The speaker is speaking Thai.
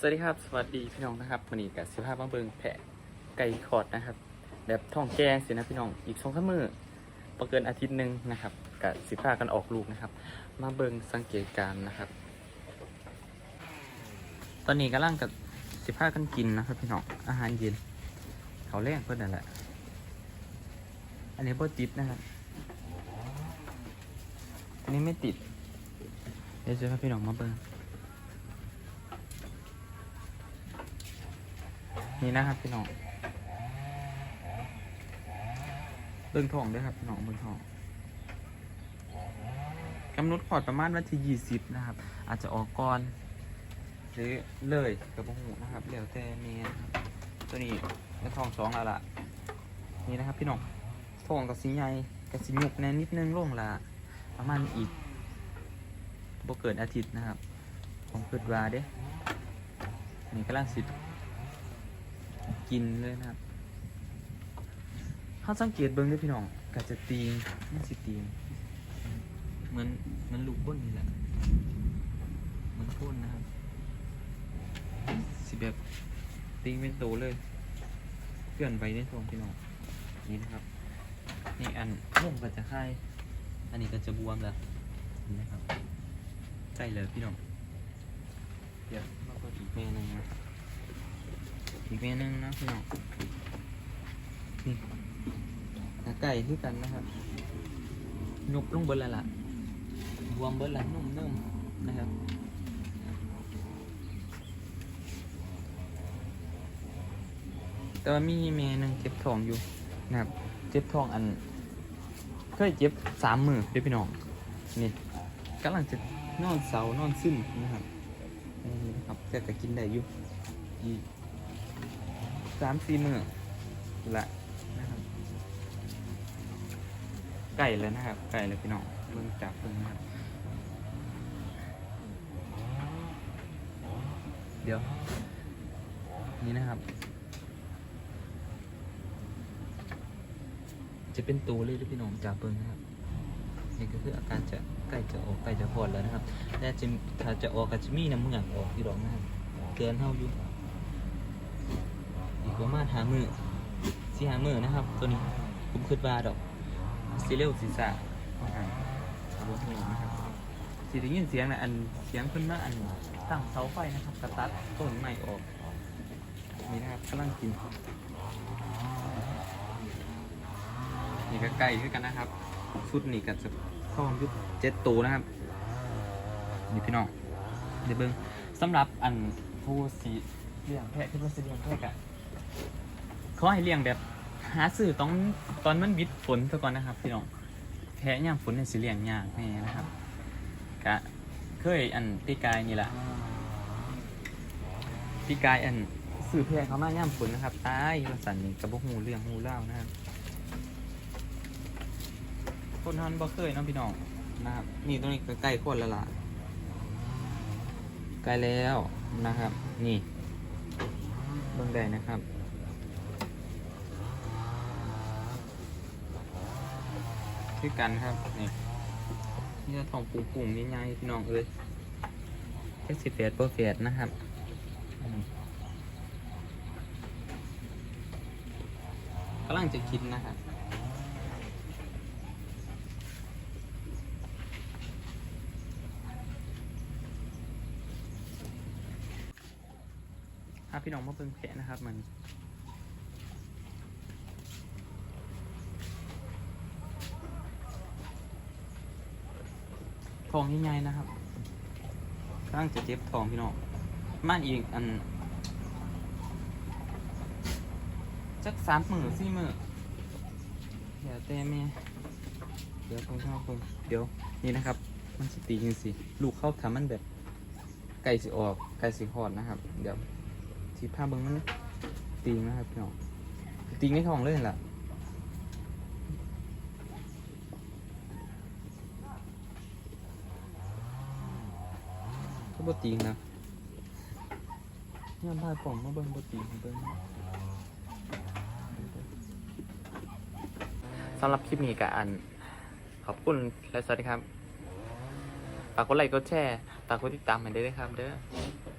สวัสดีครับ สวัสดีพี่น้องนะครับวันนี้กับสิภาพมาเบิงแพะไก่คอดนะครับ แบบท้องแกงสินะพี่น้องอีกสองสามมือประเกินอาทิตย์หนึ่งนะครับกับสิภากันออกลูกนะครับ มาเบิงสังเกตการนะครับ ตอนนี้กำลังกับสิภากันกินนะครับพี่น้องอาหารเย็นเขาแรกเพื่อนนั่นแหละ อันนี้โบติดนะครับอันนี้ไม่ติดเดี๋ยวจะพาพี่น้องมาเบิง นี่นะครับพี่น้องเบิ่งทองด้วยครับพี่น้องเบิ่งทองกำหนดขอดประมาณวันที่ยี่สิบนะครับ อาจจะออกก่อนหรือเลยกับพหูนะครับเดี๋ยวแต่เมียตัวนี้เป็นทองสองแล้วล่ะนี่นะครับพี่น้องทองกับสีใหญ่กับสีหยุกแน่นิดนึงลงละประมาณอีกบ่เกินอาทิตย์นะครับ ผมคิดวาเด้นี่กำลังสิ กินเลยนะครับเขาสังเกตเบิ้งด้วยพี่น้องก็จะตีงมันสิตีงเหมือนเหมันลูกพ่นนี่แหละเหมือนพ่นนะครับ สิแบบตีงเป็นโตเลยเปลี่ยนไปในทองพี่น้องนี่นะครับนี่อันร่มก็จะค่ายอันนี้ก็จะบวมแล้วนี่นะครับใกล้เลยพี่น้องเดี๋ยวมาเปิดอีกเมนูนะ อีกเมนูนะพี่น้องนี่หาไก่คือกันนะครับยกลงเบิดแล้วล่ะรวมเบิดแล้วนุ่มนุ่มๆนะครับแต่ว่ามีเมนึงเจ็บท้องอยู่นะครับ เจ็บท้องอันเคยเจ็บสามมือเด้อพี่น้องนี่กำลังจะนอนเสานอนซึมนะครับนี่นะครับแต่ก็กินได้อยู่อีก สามสี่มือละนะครับไก่เลยนะครับ ไก่เลยพี่น้องเบิ่งจับเบิ่งนะครับเดี๋ยว นี่นะครับ จะเป็นตัวเลยที่พี่น้องจับเบิ่งนะครับนี่ก็คืออาการจะใกล้จะออกใกล้จะพอดแล้วนะครับ แต่จะถ้าจะออกก็จะมีน้ำเหมืองออกที่ดอกนะครับเกินเท่าอยู่ ประมาณหามือสีหามือนะครับ ตัวนี้ผมคิดว่าดอกสีเร็วสีสะอาหารรถนี่นะครับสีได้ยินเสียงนะอันเสียงขึ้นมาอันตั้งเสาไฟนะครับกระตัดต้นไม้ออกนี่นะครับกำลังกินนี่ก็ไก่ขึ้นกันนะครับชุดนี่ก็จะเข้ายุคเจ็ดตัวนะครับนี่พี่น้องเดี๋ยวเบิ้งสำหรับอันผู้สีเลี้ยงแพะที่ว่าสีเลี้ยงแพะกะ เขาให้เลี้ยงแบบหาซื้อต้องตอนมันบิดฝนซะก่อนนะครับพี่น้องแพ้ย่ามฝนเนี่ยสิเลี้ยงยากแน่นะครับกะเคยอันปีกายนี่แหละปีกายอันซื้อแพะเขามาย่ามฝนนะครับตายมาสั่นนี่กระบอกหูเรื่องหูเล่านะครับคนทันบ่เคยนะพี่น้องนะครับนี่ตรงนี้ใกล้คนแล้วล่ะใกล้แล้วนะครับ นี่เบิ่งได้นะครับ คือกันครับนี่นี่จะทองปุ่งปุ่งๆง่ายๆพี่น้องเอ้ยแค่สิบแปดเปอร์เฟดนะครับกำลังจะคิดนะครับถ้าพี่น้องมาเบิ่งแผลนะครับมัน องใหญ่ๆนะครับกำลังจะเจ็บทองพี่น้องม่านอีกอันจักสามหมื่นสี่หมื่นเดี๋ยวแต่แม่เดี๋ยวผมเข้าผมเดี๋ยวนี่นะครับ มันสตีจริงสิลูกเข้าทำมันแบบไก่สิออกไก่สิหอดนะครับ เดี๋ยวที่ผ้าเบิ้งมันตีนะครับพี่น้องตีไม่ทองเลยล่ะ ก็ บตีงนะงานพายป่องมาเบิ้งบตีเบิ้งสำหรับคลิปนี้กับอัน ขอบคุณและสวัสดีครับฝากกดไลค์กดแชร์ฝากกดติดตามให้ด้วยครับ เด้อ